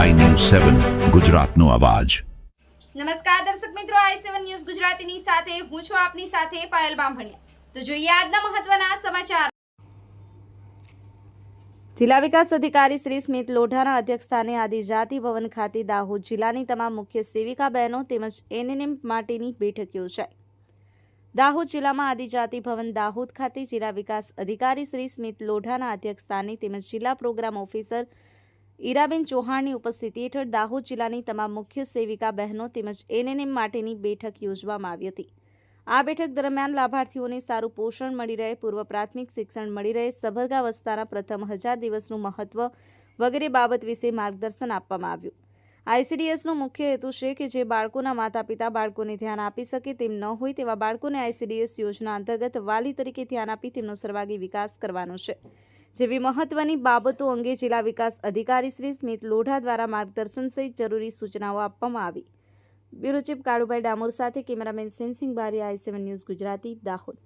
સેવન ગુજરાતનો અવાજ. નમસ્કાર દર્શક મિત્રો આઈ સેવન ન્યૂઝ ગુજરાતીની સાથે, હું છું આપની સાથે પાયલ બામભણિયા. તો જોઈએ આજના મહત્વના સમાચાર. જિલ્લા વિકાસ અધિકારી શ્રી સ્મિત લોઢાના અધ્યક્ષસ્થાને આદિજાતિ ભવન ખાતે દાહોદ જિલ્લાની તમામ મુખ્ય સેવિકા બહેનો તેમજ એનએનએમ માટેની બેઠક યોજાઈ. દાહોદ જિલ્લામાં આદિજાતિ ભવન દાહોદ ખાતે જિલ્લા વિકાસ અધિકારી શ્રી સ્મિત લોઢાના અધ્યક્ષસ્થાને તેમજ જિલ્લા પ્રોગ્રામ ઓફિસર ઈરાબેન ચૌહાણની ઉપસ્થિતિ હેઠળ દાહોદ જિલ્લાની તમામ મુખ્ય સેવિકા બહેનો તેમજ એનએનએમ માટેની બેઠક યોજવામાં આવી હતી. આ બેઠક દરમિયાન લાભાર્થીઓને સારું પોષણ મળી રહે, પૂર્વ પ્રાથમિક શિક્ષણ મળી રહે સભરગા વસ્તાના પ્રથમ હજાર દિવસનું મહત્વ વગેરે બાબત વિશે માર્ગદર્શન આપવામાં આવ્યું. આઈસીડીએસનો મુખ્ય હેતુ છે કે જે બાળકોના માતા પિતા બાળકોને ધ્યાન આપી શકે તેમ ન હોય તેવા બાળકોને આઈસીડીએસ યોજના અંતર્ગત વાલી તરીકે ધ્યાન આપી તેમનો સર્વાગી વિકાસ કરવાનો છે. જેવી મહત્વની બાબતો અંગે જિલ્લા વિકાસ અધિકારી શ્રી સ્મિત લોઢા દ્વારા માર્ગદર્શન સહિત જરૂરી સૂચનાઓ આપવામાં આવી. બ્યુરો ચીફ કાળુભાઈ ડામોર સાથે cameraman Sensinh Bari I seven news Gujarati, Dahod.